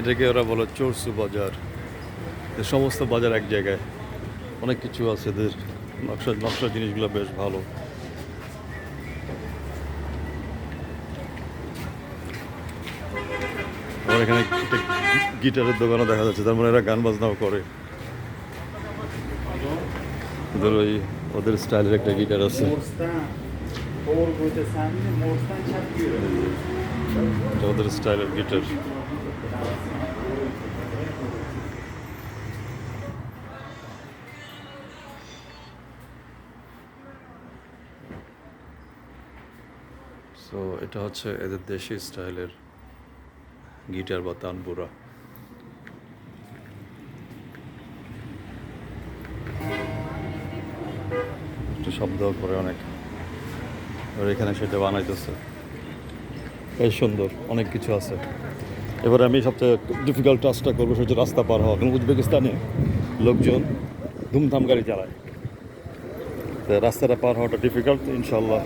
এটাকে ওরা বলে চোরসু বাজার। সমস্ত বাজার এক জায়গায়। অনেক কিছু আছে এদের। নকশা নকশা জিনিসগুলো বেশ ভালো। আবার এখানে গিটারের দোকানও দেখা যাচ্ছে। তার মানে এরা গান বাজনাও করে। ওদের ওই ওদের স্টাইলের একটা গিটার আছে। ওদের স্টাইলের গিটার। সো এটা হচ্ছে এদের দেশি স্টাইলের গিটার বা তানপুরা একটু শব্দ করে অনেক। আর এখানে সেটা বানাইতেছে। বেশ সুন্দর, অনেক কিছু আছে। এবার আমি সবচেয়ে ডিফিকাল্ট টাস্কটা করব সেটা রাস্তা পার হওয়া। কারণ উজবেকিস্তানে লোকজন ধুমধাম গাড়ি চালায়। রাস্তাটা পার হওয়াটা ডিফিকাল্ট ইনশাল্লাহ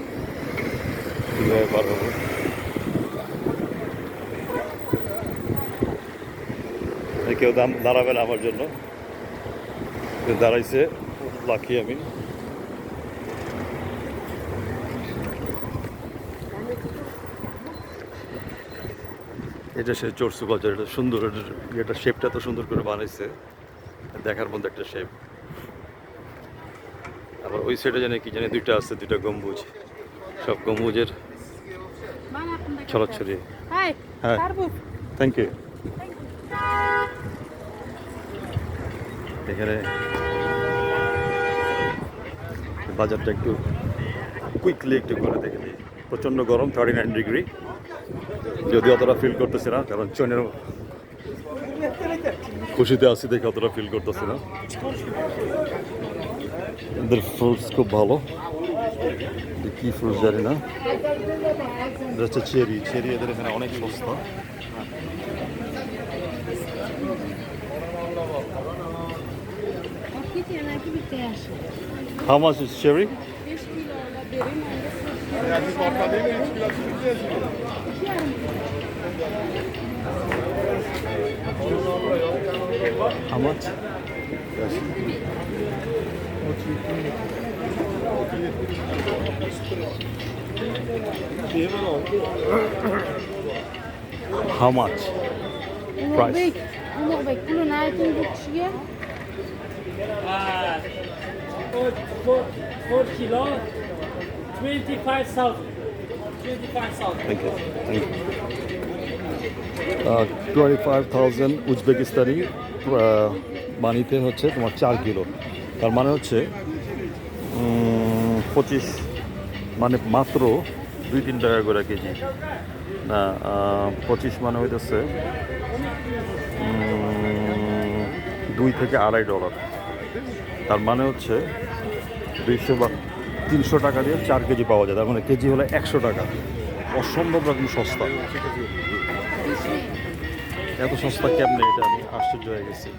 কেউ দাম দাঁড়াবে না আমার জন্য। দাঁড়াইছে লাখি আমি। এটা সে চোরসু বাজার, এটা সুন্দর, এটা শেপটা তো সুন্দর করে বানাইছে। দেখার মধ্যে একটা শেপ আবার ওই সাইডে জানি কি জানি দুইটা আছে, দুইটা গম্বুজ। সব গম্বুজের ছড়াছড়ি. Hi. থ্যাংক ইউ এখানে বাজারটা একটু কুইকলি একটু করে দেখে দিই প্রচণ্ড গরম থার্টি নাইন ডিগ্রি যদি অতটা ফিল করতেছি না কারণ চনের খুশিতে আসি দেখে অতটা ফিল করতেছি না। এদের ফ্রুটস খুব ভালো। এদের কি ফ্রুটস জানি না এটা হচ্ছে চেরি চেরি এদের এখানে অনেক সস্তা Aqui tem aqui de teste. How much is cherry? 5 kilo da derine How much? How much? Price. Uh, four, four, four kilo, 25,000. 25,000. Thank you. Thank you. Uh, 25,000 উজবেকিস্তানি uh, মানিতে হচ্ছে তোমার চার কিলো তার মানে হচ্ছে পঁচিশ মানে মাত্র দুই তিন টাকা করে কেজি। না পঁচিশ মানে হইতেছে দুই থেকে আড়াই ডলার। তার মানে হচ্ছে দুইশো বা তিনশো টাকা দিয়ে চার কেজি পাওয়া যায়। তার মানে কেজি হলে একশো টাকা। অসম্ভব রকম সস্তা। এত সস্তা কেমনে এটা আমি আশ্চর্য হয়ে গেছি।